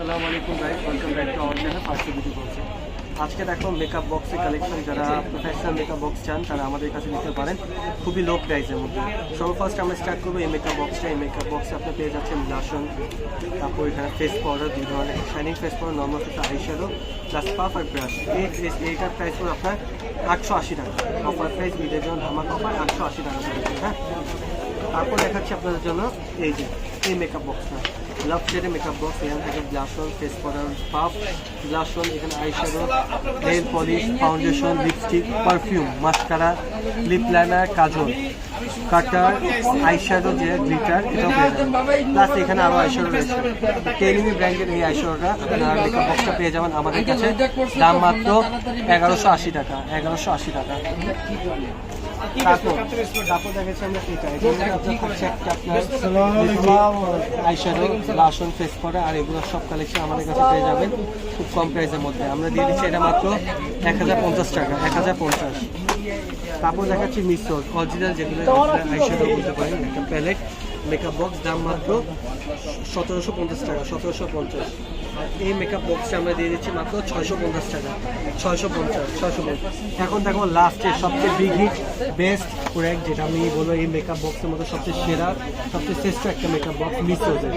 আসসালামু আলাইকুম guys welcome back to our channel first beauty বলছি আজকে দেখো মেকআপ বক্সের কালেকশন যারা প্রফেশনাল মেকআপ বক্স চান, তারা আমাদের কাছে নিতে পারেন। খুবই লো প্রাইসের মধ্যে। সর্বফার্স্ট আমরা স্টার্ট করব এই মেকআপ বক্সটা এই মেকআপ বক্সে আপনি পেয়ে যাচ্ছেন ব্লাশন তারপর এখানে ফেস পাউডার দুই ধরনের shining face powder normal face eyeshadow plus puff আর ব্রাশ এই এইটার প্রাইস পড়ে আপনার আটশো আশি টাকা। অফার প্রাইস ঈদের জন্য ধামাক অফার আটশো আশি টাকা হ্যাঁ? তারপর দেখাচ্ছি আপনাদের জন্য এই যে। এই মেকআপ বক্সটা লাভ শেডে মেকআপ বক্স এখান থেকে blush on face powder puff blush on এখানে eyeshadow nail polish foundation lipstick perfume mascara lip liner kajal cutter eyeshadow যে গ্লিটার এটাও পেয়ে যাবেন। প্লাস এখানে আরও আইশ্যাডো রয়েছে। টেলিমি ব্র্যান্ডের এই আইশ্যাডোটা আপনার মেকআপ বক্সটা পেয়ে যাবেন আমাদের কাছে। দাম মাত্র এগারোশো আশি টাকা, এগারোশো আশি টাকা। তারপর দেখাচ্ছি আমরা এটা আপনার লাসন ফেস করা আর এগুলো সব কালেকশন আমাদের কাছে পেয়ে যাবেন খুব কম প্রাইসের মধ্যে। আমরা দিয়ে দিচ্ছি এটা মাত্র এক হাজার পঞ্চাশ টাকা এক হাজার পঞ্চাশ। তারপর দেখাচ্ছি মিশর অরিজিনাল যেগুলো আইশ্যাডো বলতে পারেন একটা প্যালেট মেকআপ বক্স দাম মাত্র সতেরোশো পঞ্চাশ টাকা সতেরোশো পঞ্চাশ। এই মেকআপ বক্সটা আমরা দিয়ে দিচ্ছি মাত্র ছয়শো পঞ্চাশ টাকা। ছয়শো পঞ্চাশ ছয়শো পঞ্চাশ। এখন দেখো লাস্টে সবচেয়ে বিগ হিট বেস্ট প্রোডাক্ট যেটা আমি বলব, এই মেকআপ বক্সের মধ্যে সবচেয়ে সেরা, সবচেয়ে শ্রেষ্ঠ একটা মেকআপ বক্স মিস হয়েছে।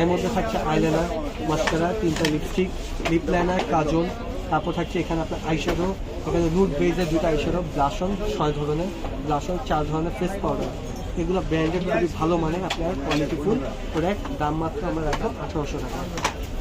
এর মধ্যে থাকছে আইলাইনার মাস্কারা তিনটা লিপস্টিক লিপ লাইনার কাজল। তারপর থাকছে এখানে আপনার আইশ্যাডো এখানে রুট বেজের দুটো আইশ্যাডো ব্লাশন ছয় ধরনের ব্লাশন চার ধরনের ফেস পাউডার এগুলো ব্র্যান্ডেড খুবই ভালো মানে আপনার কোয়ালিটিফুল প্রোডাক্ট দাম মাত্র আমরা রাখব আঠারোশো টাকা।